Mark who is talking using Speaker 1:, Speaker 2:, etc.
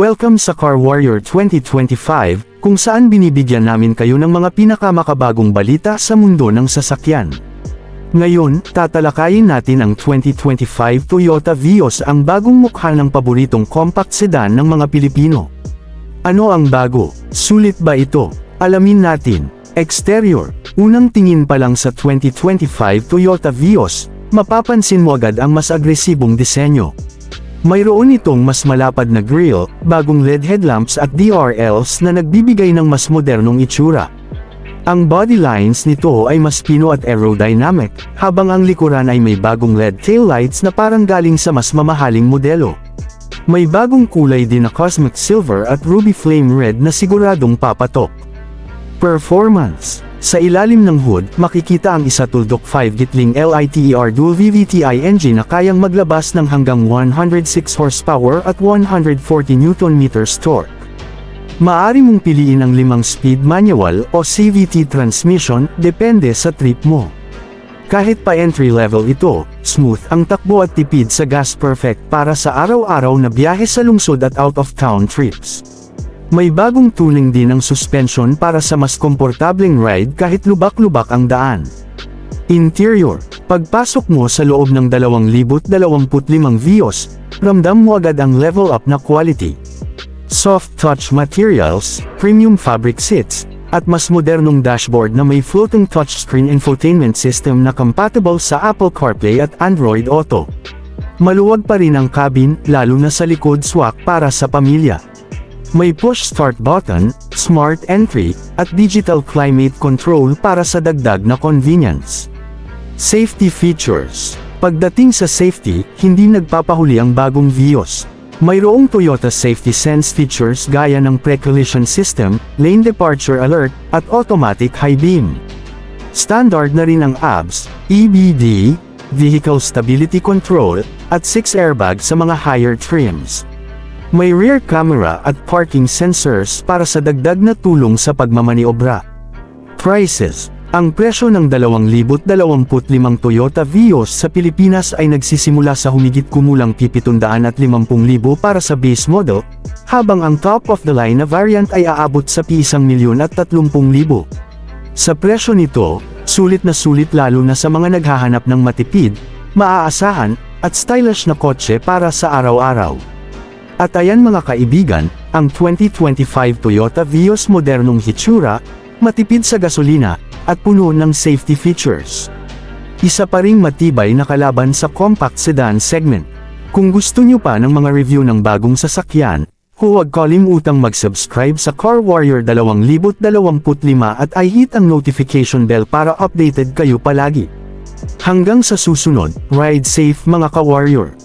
Speaker 1: Welcome sa Car Warrior 2025, kung saan binibigyan namin kayo ng mga pinakamakabagong balita sa mundo ng sasakyan. Ngayon, tatalakayin natin ang 2025 Toyota Vios ang bagong mukha ng paboritong compact sedan ng mga Pilipino. Ano ang bago? Sulit ba ito? Alamin natin. Exterior. Unang tingin pa lang sa 2025 Toyota Vios, mapapansin mo agad ang mas agresibong disenyo. Mayroon itong mas malapad na grille, bagong LED headlamps at DRLs na nagbibigay ng mas modernong itsura. Ang body lines nito ay mas pino at aerodynamic, habang ang likuran ay may bagong LED taillights na parang galing sa mas mamahaling modelo. May bagong kulay din na cosmic silver at ruby flame red na siguradong papatok. Performance Sa ilalim ng hood, makikita ang isa tuldok 5 gitling LITER dual VVTi engine na kayang maglabas ng hanggang 106 horsepower at 140 Nm torque. Maari mong piliin ang 5-speed manual o CVT transmission, depende sa trip mo. Kahit pa entry level ito, smooth ang takbo at tipid sa gas perfect para sa araw-araw na biyahe sa lungsod at out-of-town trips. May bagong tuning din ang suspension para sa mas komportableng ride kahit lubak-lubak ang daan. Interior, pagpasok mo sa loob ng 2025 Vios, ramdam mo agad ang level up na quality. Soft touch materials, premium fabric seats, at mas modernong dashboard na may floating touchscreen infotainment system na compatible sa Apple CarPlay at Android Auto. Maluwag pa rin ang cabin, lalo na sa likod swak para sa pamilya. May push start button, smart entry, at digital climate control para sa dagdag na convenience. Safety features. Pagdating sa safety, hindi nagpapahuli ang bagong Vios. Mayroong Toyota Safety Sense features gaya ng pre-collision system, lane departure alert, at automatic high beam. Standard na rin ang ABS, EBD, Vehicle Stability Control, at 6 airbags sa mga higher trims. May rear camera at parking sensors para sa dagdag na tulong sa pagmamaniobra. Prices Ang presyo ng 2025 Toyota Vios sa Pilipinas ay nagsisimula sa humigit kumulang 750,000 para sa base model, habang ang top of the line na variant ay aabot sa P1,030,000. Sa presyo nito, sulit na sulit lalo na sa mga naghahanap ng matipid, maaasahan, at stylish na kotse para sa araw-araw. At ayan mga kaibigan, ang 2025 Toyota Vios modernong hitsura, matipid sa gasolina, at puno ng safety features. Isa pa ring matibay na kalaban sa compact sedan segment. Kung gusto nyo pa ng mga review ng bagong sasakyan, huwag kalimutang mag-subscribe sa Car Warrior 2025 at i-hit ang notification bell para updated kayo palagi. Hanggang sa susunod, ride safe mga ka-warrior!